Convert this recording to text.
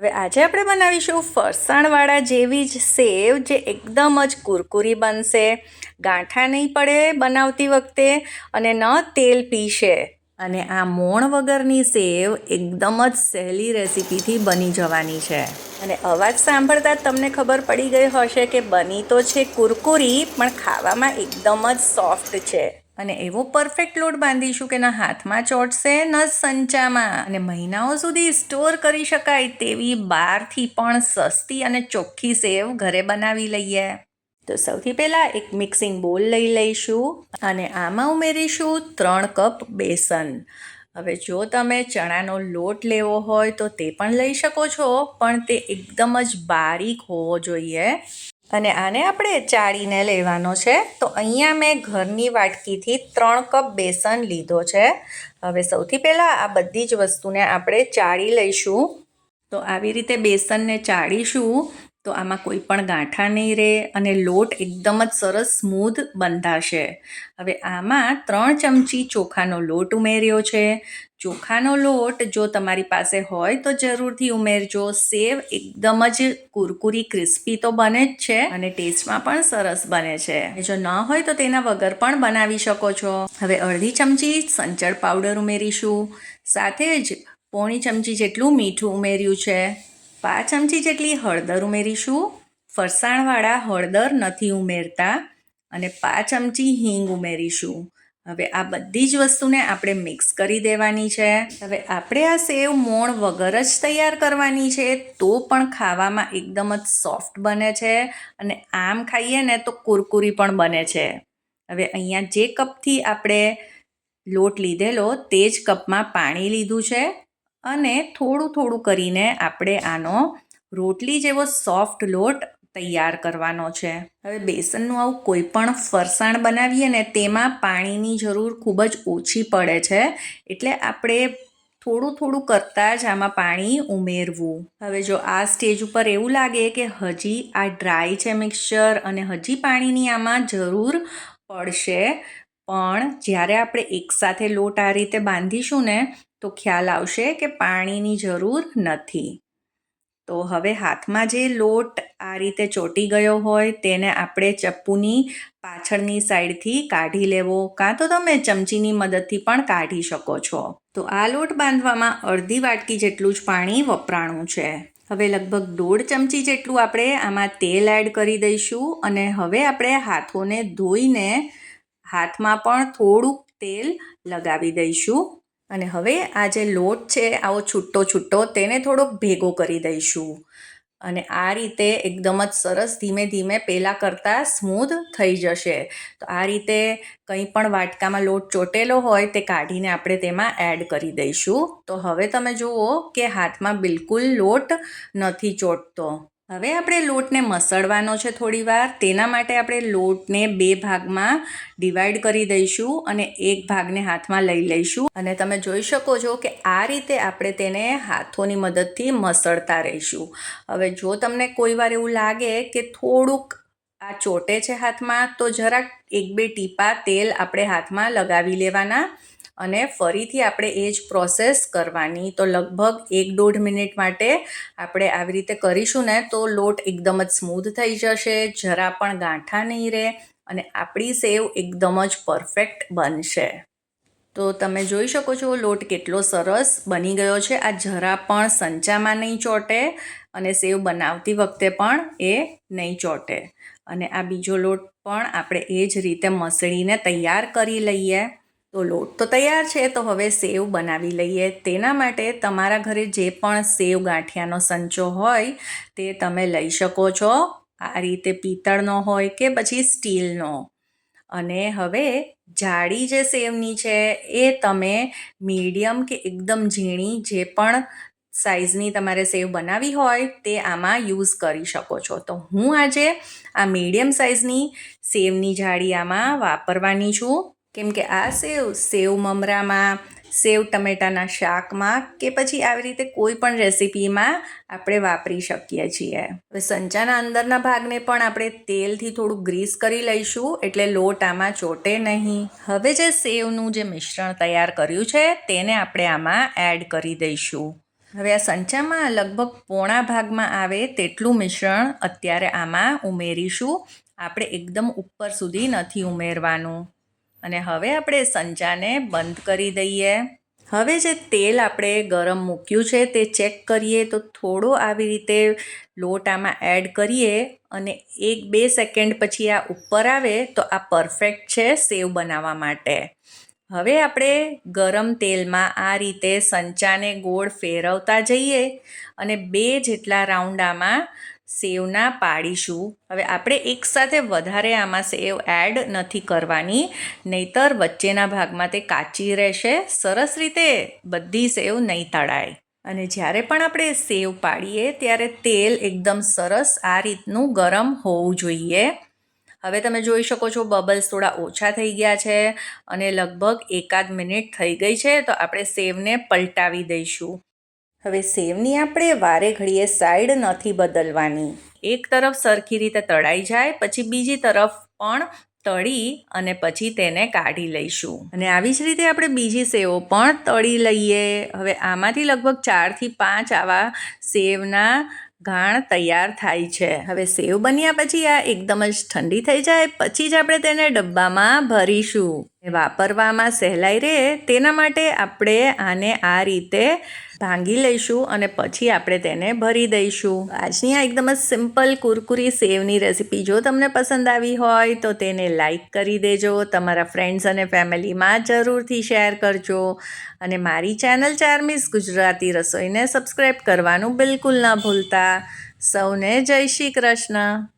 હવે આજે આપણે બનાવીશું ફરસાણવાળા જેવી જ સેવ જે એકદમ જ કુરકુરી બનશે. ગાંઠા નહીં પડે બનાવતી વખતે અને ન તેલ પીશે. અને આ મોણ વગરની સેવ એકદમ જ સહેલી રેસીપીથી બની જવાની છે. અને અવાજ સાંભળતા તમને ખબર પડી ગઈ હશે કે બની તો છે કુરકુરી, પણ ખાવામાં એકદમ જ સોફ્ટ છે. અને એવો પરફેક્ટ લોટ બાંધીશું કે ના હાથમાં ચોટશે ન સંચામાં. અને મહિનાઓ સુધી સ્ટોર કરી શકાય તેવી બહારથી પણ સસ્તી અને ચોખ્ખી સેવ ઘરે બનાવી લઈએ. તો સૌથી પહેલાં એક મિક્સિંગ બોલ લઈ લઈશું અને આમાં ઉમેરીશું ત્રણ કપ બેસન. હવે જો તમે ચણાનો લોટ લેવો હોય તો તે પણ લઈ શકો છો, પણ તે એકદમ જ બારીક હોવો જોઈએ. અને આને આપણે ચાળીને લેવાનો છે. તો અહીંયા મેં ઘરની વાટકીથી ત્રણ કપ બેસન લીધો છે. હવે સૌથી પહેલાં આ બધી જ વસ્તુને આપણે ચાળી લઈશું. તો આવી રીતે બેસનને ચાળીશું. તો આમાં કોઈ પણ ગાંઠા નહીં રહે અને લોટ એકદમ જ સરસ સ્મૂધ બંધાશે. હવે આમાં ત્રણ ચમચી ચોખાનો લોટ ઉમેર્યો છે. ચોખાનો લોટ જો તમારી પાસે હોય તો જરૂરથી ઉમેરજો. સેવ એકદમ જ કુરકુરી ક્રિસ્પી તો બને જ છે અને ટેસ્ટમાં પણ સરસ બને છે. જો ન હોય તો તેના વગર પણ બનાવી શકો છો. હવે અડધી ચમચી સંચળ પાવડર ઉમેરીશું. સાથે જ પોણી ચમચી જેટલું મીઠું ઉમેર્યું છે. પાંચ ચમચી જેટલી હળદર ઉમેરીશું. ફરસાણવાળા હળદર નથી ઉમેરતા અને પાંચ ચમચી હિંગ ઉમેરીશું. હવે આ બધી જ વસ્તુને આપણે મિક્સ કરી દેવાની છે. હવે આપણે આ સેવ મોણ વગર જ તૈયાર કરવાની છે, તો પણ ખાવામાં એકદમ જ સોફ્ટ બને છે અને આમ ખાઈએ ને તો કુરકુરી પણ બને છે. હવે અહીંયા જે કપથી આપણે લોટ લીધેલો, તે જ કપમાં પાણી લીધું છે. અને થોડું થોડું કરીને આપણે આનો રોટલી જેવો સોફ્ટ લોટ તૈયાર કરવાનો છે. હવે બેસનનું આવું કોઈ પણ ફરસાણ બનાવીએ ને તેમાં પાણીની જરૂર ખૂબ જ ઓછી પડે છે. એટલે આપણે થોડું થોડું કરતાં જ આમાં પાણી ઉમેરવું. હવે જો આ સ્ટેજ ઉપર એવું લાગે કે હજી આ ડ્રાય છે મિક્સચર અને હજી પાણીની આમાં જરૂર પડશે, પણ જ્યારે આપણે એકસાથે લોટ આ રીતે બાંધીશું ને તો ખ્યાલ આવશે કે પાણીની જરૂર નથી. તો હવે હાથમાં જે લોટ આ રીતે ચોટી ગયો હોય તેને આપણે ચપ્પુની પાછળની સાઈડથી કાઢી લેવો, કાં તો તમે ચમચીની મદદથી પણ કાઢી શકો છો. તો આ લોટ બાંધવામાં અડધી વાટકી જેટલું જ પાણી વપરાણું છે. હવે લગભગ દોઢ ચમચી જેટલું આપણે આમાં તેલ એડ કરી દઈશું અને હવે આપણે હાથોને ધોઈને હાથમાં પણ થોડુંક તેલ લગાવી દઈશું. અને હવે આ જે લોટ છે, આવો છૂટો છૂટો, તેને થોડોક ભેગો કરી દઈશું. અને આ રીતે એકદમ જ સરસ ધીમે ધીમે પહેલાં કરતાં સ્મૂધ થઈ જશે. તો આ રીતે કંઈ પણ વાટકામાં લોટ ચોટેલો હોય, તે કાઢીને આપણે તેમાં એડ કરી દઈશું. તો હવે તમે જુઓ કે હાથમાં બિલકુલ લોટ નથી ચોટતો. હવે આપણે લોટને મસળવાનો છે થોડીવાર તેના માટે આપણે લોટને બે ભાગમાં ડિવાઈડ કરી દઈશું અને એક ભાગને હાથમાં લઈ લઈશું. અને તમે જોઈ શકો છો કે આ રીતે આપણે તેને હાથોની મદદથી મસળતા રહીશું. હવે જો તમને કોઈ વાર એવું લાગે કે થોડુંક આ ચોટે છે હાથમાં, તો જરાક એક બે ટીપા તેલ આપણે હાથમાં લગાવી લેવાના અને ફરીથી આપણે એ જ પ્રોસેસ કરવાની. તો લગભગ એક દોઢ મિનિટ માટે આપણે આવી રીતે કરીશું ને, તો લોટ એકદમ જ સ્મૂધ થઈ જશે, જરા પણ ગાંઠા નહીં રહે અને આપણી સેવ એકદમ જ પરફેક્ટ બનશે. તો તમે જોઈ શકો છો, લોટ કેટલો સરસ બની ગયો છે. આ જરા પણ સંચામાં નહીં ચોટે અને સેવ બનાવતી વખતે પણ એ નહીં ચોટે. અને આ બીજો લોટ પણ આપણે એ જ રીતે મસળીને તૈયાર કરી લઈએ. તો લોટ તો તૈયાર છે, તો હવે સેવ બનાવી લઈએ. તેના માટે તમારા ઘરે જે પણ સેવ ગાંઠિયાનો સંચો હોય તે તમે લઈ શકો છો. આ રીતે પિત્તળનો હોય કે પછી સ્ટીલનો. અને હવે જાડી જે સેવની છે, એ તમે મીડિયમ કે એકદમ ઝીણી જે પણ સાઇઝની તમારે સેવ બનાવી હોય, તે આમાં યુઝ કરી શકો છો. તો હું આજે આ મીડિયમ સાઇઝની સેવની જાળી આમાં વાપરવાની છું. કેમ કે આ સેવ સેવ મમરામાં સેવ ટમેટાના શાકમાં કે પછી આવી રીતે કોઈ પણ રેસીપીમાં આપણે વાપરી શકીએ છીએ. હવે સંચાના અંદરના ભાગને પણ આપણે તેલથી થોડું ગ્રીસ કરી લઈશું, એટલે લોટ આમાં ચોટે નહીં. હવે જે સેવનું જે મિશ્રણ તૈયાર કર્યું છે, તેને આપણે આમાં એડ કરી દઈશું. હવે આ સંચામાં લગભગ પોણા ભાગમાં આવે તેટલું મિશ્રણ અત્યારે આમાં ઉમેરીશું. આપણે એકદમ ઉપર સુધી નથી ઉમેરવાનું. અને હવે આપણે સંચાને બંધ કરી દઈએ. હવે જે તેલ આપણે ગરમ મૂક્યું છે તે ચેક કરીએ તો થોડો આવી રીતે લોટ આમાં એડ કરીએ અને એક બે સેકન્ડ પછી આ ઉપર આવે તો આ પરફેક્ટ છે સેવ બનાવવા માટે. હવે આપણે ગરમ તેલમાં આ રીતે સંચાને ગોળ ફેરવતા જઈએ અને બે જેટલા રાઉન્ડ આમાં સેવના પાડીશું. હવે આપણે એકસાથે વધારે આમાં સેવ એડ નથી કરવાની. નહીતર વચ્ચેના ભાગમાં તે કાચી રહેશે. સરસ રીતે બધી સેવ નહીં તળાય. અને જ્યારે પણ આપણે સેવ પાડીએ, ત્યારે તેલ એકદમ સરસ આ રીતનું ગરમ હોવું જોઈએ. હવે તમે જોઈ શકો છો બબલ્સ થોડા ઓછા થઈ ગયા છે અને લગભગ એકાદ મિનિટ થઈ ગઈ છે, તો આપણે સેવને પલટાવી દઈશું. હવે સેવની આપણે વારે ઘડીએ સાઈડ નથી બદલવાની. એક તરફ સરખી રીતે તળાઈ જાય, પછી બીજી તરફ પણ તળી અને પછી તેને કાઢી લઈશું. અને આવી જ રીતે આપણે બીજી સેવો પણ તળી લઈએ. હવે આમાંથી લગભગ ચારથી પાંચ આવા સેવના ઘાણ તૈયાર થાય છે. હવે સેવ બન્યા પછી આ એકદમ જ ઠંડી થઈ જાય, પછી જ આપણે તેને ડબ્બામાં ભરીશું. વાપરવામાં સહેલાઈ રહે, તેના માટે આપણે આને આ રીતે ભાંગી લઈશું અને પછી આપણે તેને ભરી દઈશું. આજની આ એકદમ જ સિમ્પલ કુરકુરી સેવની રેસીપી જો તમને પસંદ આવી હોય તો તેને લાઈક કરી દેજો, તમારા ફ્રેન્ડ્સ અને ફેમિલીમાં જરૂરથી શેર કરજો અને મારી ચેનલ ચાર્મિસ ગુજરાતી રસોઈને સબસ્ક્રાઈબ કરવાનું બિલકુલ ન ભૂલતા. સૌને જય શ્રી કૃષ્ણ.